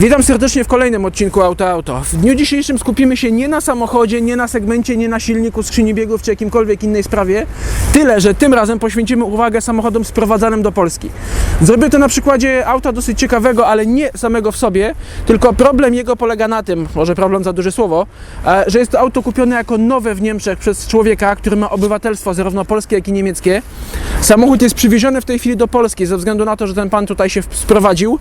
Witam serdecznie w kolejnym odcinku Auto Auto. W dniu dzisiejszym skupimy się nie na samochodzie, nie na segmencie, nie na silniku, skrzyni biegów czy jakimkolwiek innej sprawie. Tyle, że tym razem poświęcimy uwagę samochodom sprowadzanym do Polski. Zrobię to na przykładzie auta dosyć ciekawego, ale nie samego w sobie, tylko problem jego polega na tym, może problem za duże słowo, e, że jest to auto kupione jako nowe w Niemczech przez człowieka, który ma obywatelstwo zarówno polskie, jak i niemieckie. Samochód jest przywieziony w tej chwili do Polski ze względu na to, że ten pan tutaj się sprowadził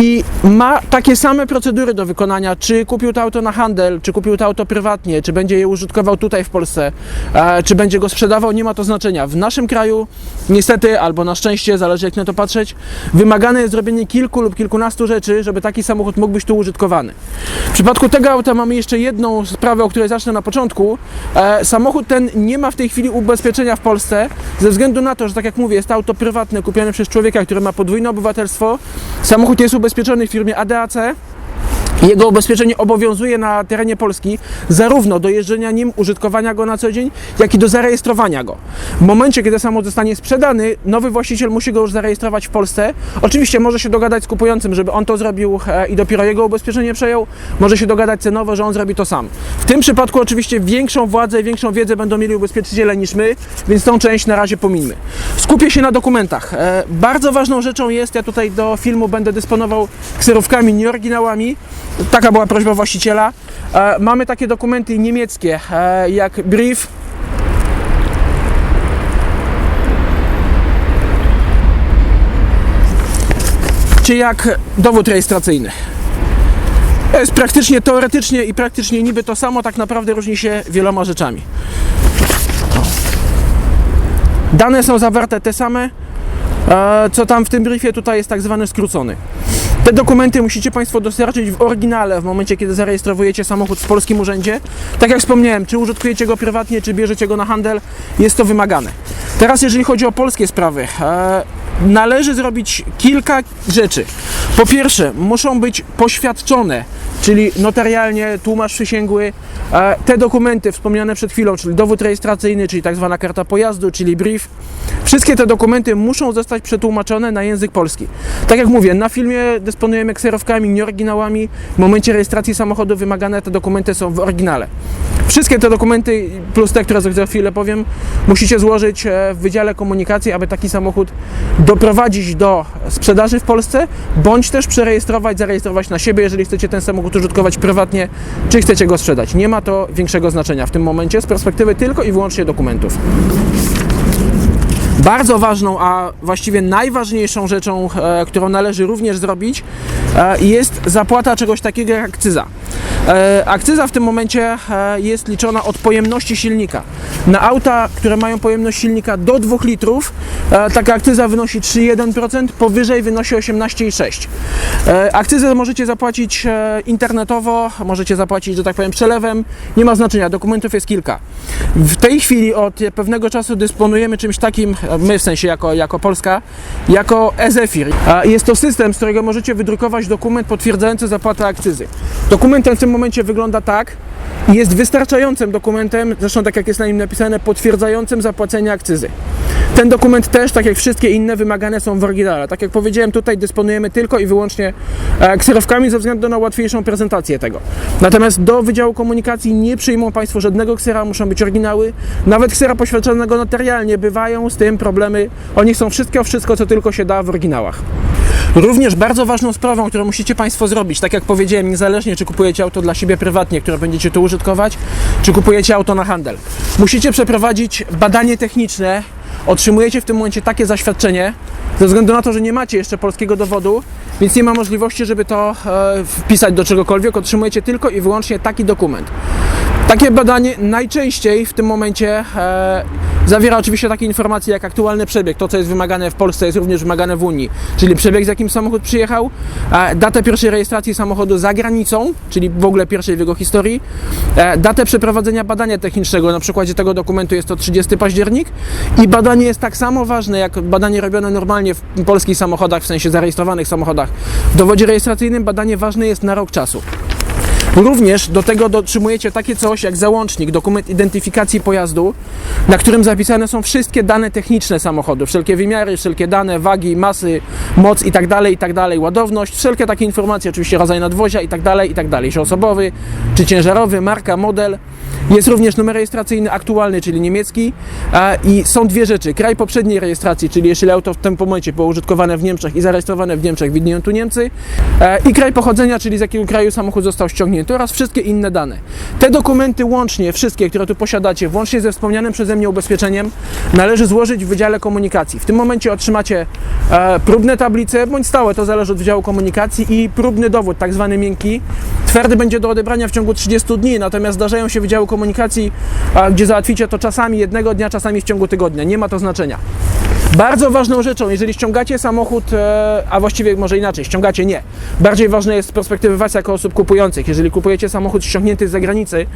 i ma takie same procedury do wykonania, czy kupił to auto na handel, czy kupił to auto prywatnie, czy będzie je użytkował tutaj w Polsce, e, czy będzie go sprzedawał, nie ma to znaczenia. W naszym kraju niestety, albo na szczęście, zależy jak na to patrzeć, wymagane jest zrobienie kilku lub kilkunastu rzeczy, żeby taki samochód mógł być tu użytkowany. W przypadku tego auta mamy jeszcze jedną sprawę, o której zacznę na początku. E, samochód ten nie ma w tej chwili ubezpieczenia w Polsce, ze względu na to, że tak jak mówię, jest to auto prywatne kupione przez człowieka, który ma podwójne obywatelstwo. Samochód jest ubezpieczony w firmie ADAC. Jego ubezpieczenie obowiązuje na terenie Polski zarówno do jeżdżenia nim, użytkowania go na co dzień, jak i do zarejestrowania go. W momencie, kiedy samochód zostanie sprzedany, nowy właściciel musi go już zarejestrować w Polsce. Oczywiście może się dogadać z kupującym, żeby on to zrobił e, i dopiero jego ubezpieczenie przejął. Może się dogadać cenowo, że on zrobi to sam. W tym przypadku oczywiście większą władzę, większą wiedzę będą mieli ubezpieczyciele niż my, więc tą część na razie pomińmy. Skupię się na dokumentach. E, Bardzo ważną rzeczą jest, ja tutaj do filmu będę dysponował kserówkami, nie oryginałami. Taka była prośba właściciela. E, mamy takie dokumenty niemieckie, e, jak brief, czy jak dowód rejestracyjny. To jest praktycznie, teoretycznie i praktycznie niby to samo, tak naprawdę różni się wieloma rzeczami. Dane są zawarte te same, e, co tam w tym briefie, tutaj jest tak zwany skrócony. Te dokumenty musicie Państwo dostarczyć w oryginale w momencie, kiedy zarejestrowujecie samochód w polskim urzędzie. Tak jak wspomniałem, czy użytkujecie go prywatnie, czy bierzecie go na handel, jest to wymagane. Teraz, jeżeli chodzi o polskie sprawy, e, należy zrobić kilka rzeczy. Po pierwsze, muszą być poświadczone, czyli notarialnie tłumacz przysięgły, e, te dokumenty wspomniane przed chwilą, czyli dowód rejestracyjny, czyli tak zwana karta pojazdu, czyli brief. Wszystkie te dokumenty muszą zostać przetłumaczone na język polski. Tak jak mówię, na filmie dysponujemy kserowkami, nie oryginałami. W momencie rejestracji samochodu wymagane te dokumenty są w oryginale. Wszystkie te dokumenty, plus te, które za chwilę powiem, musicie złożyć e, w Wydziale Komunikacji, aby taki samochód doprowadzić do sprzedaży w Polsce, bądź też przerejestrować, zarejestrować na siebie, jeżeli chcecie ten samochód użytkować prywatnie, czy chcecie go sprzedać. Nie ma to większego znaczenia w tym momencie z perspektywy tylko i wyłącznie dokumentów. Bardzo ważną, a właściwie najważniejszą rzeczą, e, którą należy również zrobić, e, jest zapłata czegoś takiego jak akcyza. E, akcyza w tym momencie e, jest liczona od pojemności silnika. Na auta, które mają pojemność silnika do 2 litrów, e, taka akcyza wynosi 3,1%, powyżej wynosi 18,6%. E, akcyzę możecie zapłacić internetowo, możecie zapłacić, że tak powiem, przelewem, nie ma znaczenia, dokumentów jest kilka. W tej chwili od pewnego czasu dysponujemy czymś takim, my w sensie jako, jako Polska, jako EZEFIR. Jest to system, z którego możecie wydrukować dokument potwierdzający zapłatę akcyzy. Dokument ten w tym momencie wygląda tak jest wystarczającym dokumentem, zresztą tak jak jest na nim napisane, potwierdzającym zapłacenie akcyzy. Ten dokument też, tak jak wszystkie inne, wymagane są w oryginale. Tak jak powiedziałem, tutaj dysponujemy tylko i wyłącznie e, kserowkami ze względu na łatwiejszą prezentację tego. Natomiast do Wydziału Komunikacji nie przyjmą Państwo żadnego ksera, muszą być oryginały. Nawet ksera poświadczonego notarialnie bywają z tym problemy. Oni chcą wszystko, wszystko co tylko się da w oryginałach. Również bardzo ważną sprawą, którą musicie Państwo zrobić, tak jak powiedziałem, niezależnie czy kupujecie auto dla siebie prywatnie, które będziecie tu użytkować, czy kupujecie auto na handel. Musicie przeprowadzić badanie techniczne. Otrzymujecie w tym momencie takie zaświadczenie, ze względu na to, że nie macie jeszcze polskiego dowodu, więc nie ma możliwości, żeby to e, wpisać do czegokolwiek. Otrzymujecie tylko i wyłącznie taki dokument. Takie badanie najczęściej w tym momencie e, zawiera oczywiście takie informacje jak aktualny przebieg, to co jest wymagane w Polsce jest również wymagane w Unii, czyli przebieg z jakim samochód przyjechał, datę pierwszej rejestracji samochodu za granicą, czyli w ogóle pierwszej w jego historii, e, datę przeprowadzenia badania technicznego, na przykładzie tego dokumentu jest to 30 październik i badanie jest tak samo ważne jak badanie robione normalnie w polskich samochodach, w sensie zarejestrowanych samochodach. W dowodzie rejestracyjnym badanie ważne jest na rok czasu. Również do tego dotrzymujecie takie coś jak załącznik, dokument identyfikacji pojazdu, na którym zapisane są wszystkie dane techniczne samochodu, wszelkie wymiary, wszelkie dane, wagi, masy, moc i tak dalej, i tak ładowność, wszelkie takie informacje, oczywiście rodzaj nadwozia i tak dalej, i dalej, czy osobowy, czy ciężarowy, marka, model. Jest również numer rejestracyjny aktualny, czyli niemiecki i są dwie rzeczy. Kraj poprzedniej rejestracji, czyli jeśli auto w tym momencie było użytkowane w Niemczech i zarejestrowane w Niemczech, widnieją tu Niemcy i kraj pochodzenia, czyli z jakiego kraju samochód został ściągnięty oraz wszystkie inne dane. Te dokumenty łącznie, wszystkie, które tu posiadacie, włącznie ze wspomnianym przeze mnie ubezpieczeniem, należy złożyć w Wydziale Komunikacji. W tym momencie otrzymacie e, próbne tablice, bądź stałe, to zależy od Wydziału Komunikacji i próbny dowód, tak zwany miękki. Twardy będzie do odebrania w ciągu 30 dni, natomiast zdarzają się Wydziały Komunikacji, a, gdzie załatwicie to czasami jednego dnia, czasami w ciągu tygodnia. Nie ma to znaczenia. Bardzo ważną rzeczą, jeżeli ściągacie samochód, e, a właściwie może inaczej, ściągacie nie. Bardziej ważne jest z perspektywy Was jako osób kupujących. Jeżeli kupujecie samochód ściągnięty z zagranicy,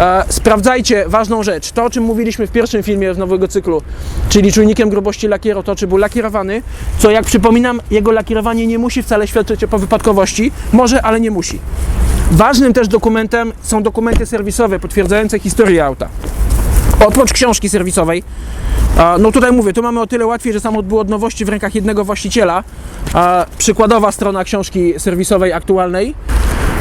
e, sprawdzajcie ważną rzecz. To, o czym mówiliśmy w pierwszym filmie z nowego cyklu, czyli czujnikiem grubości lakieru, to czy był lakierowany, co jak przypominam, jego lakierowanie nie musi wcale świadczyć o wypadkowości. Może, ale nie musi. Ważnym też dokumentem są dokumenty serwisowe potwierdzające historię auta. Oprócz książki serwisowej, no tutaj mówię, tu mamy o tyle łatwiej, że samochód był od nowości w rękach jednego właściciela. Przykładowa strona książki serwisowej aktualnej.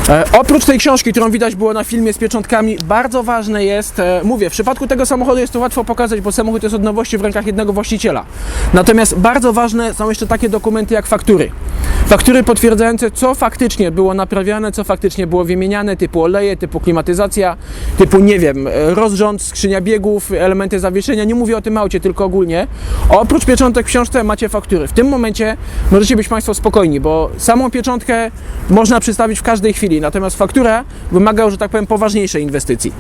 E, oprócz tej książki, którą widać było na filmie z pieczątkami, bardzo ważne jest, e, mówię, w przypadku tego samochodu jest to łatwo pokazać, bo samochód jest od nowości w rękach jednego właściciela. Natomiast bardzo ważne są jeszcze takie dokumenty jak faktury. Faktury potwierdzające, co faktycznie było naprawiane, co faktycznie było wymieniane, typu oleje, typu klimatyzacja, typu, nie wiem, rozrząd, skrzynia biegów, elementy zawieszenia. Nie mówię o tym aucie, tylko ogólnie. Oprócz pieczątek w książce macie faktury. W tym momencie możecie być Państwo spokojni, bo samą pieczątkę można przystawić w każdej chwili, natomiast faktura wymaga, że tak powiem, poważniejszej inwestycji.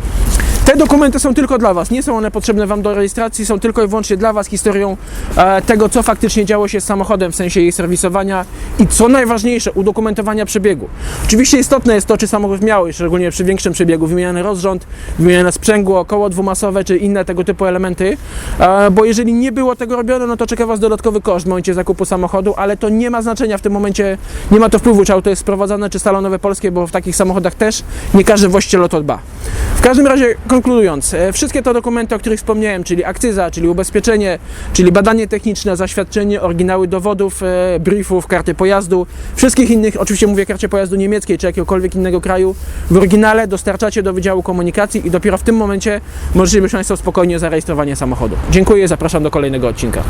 Te dokumenty są tylko dla Was, nie są one potrzebne Wam do rejestracji, są tylko i wyłącznie dla Was historią e, tego, co faktycznie działo się z samochodem w sensie jej serwisowania i co najważniejsze, udokumentowania przebiegu. Oczywiście istotne jest to, czy samochód miał, szczególnie przy większym przebiegu, wymieniany rozrząd, wymieniane sprzęgło, koło dwumasowe, czy inne tego typu elementy, e, bo jeżeli nie było tego robione, no to czeka Was dodatkowy koszt w momencie zakupu samochodu, ale to nie ma znaczenia w tym momencie, nie ma to wpływu, czy auto jest sprowadzane, czy salonowe polskie, bo w takich samochodach też nie każdy właściciel o to dba. W każdym razie, konkludując, e, wszystkie te dokumenty, o których wspomniałem, czyli akcyza, czyli ubezpieczenie, czyli badanie techniczne, zaświadczenie, oryginały dowodów, e, briefów, karty pojazdu, wszystkich innych, oczywiście mówię karcie pojazdu niemieckiej czy jakiegokolwiek innego kraju, w oryginale dostarczacie do Wydziału Komunikacji i dopiero w tym momencie możecie być Państwo spokojnie zarejestrowanie samochodu. Dziękuję, zapraszam do kolejnego odcinka.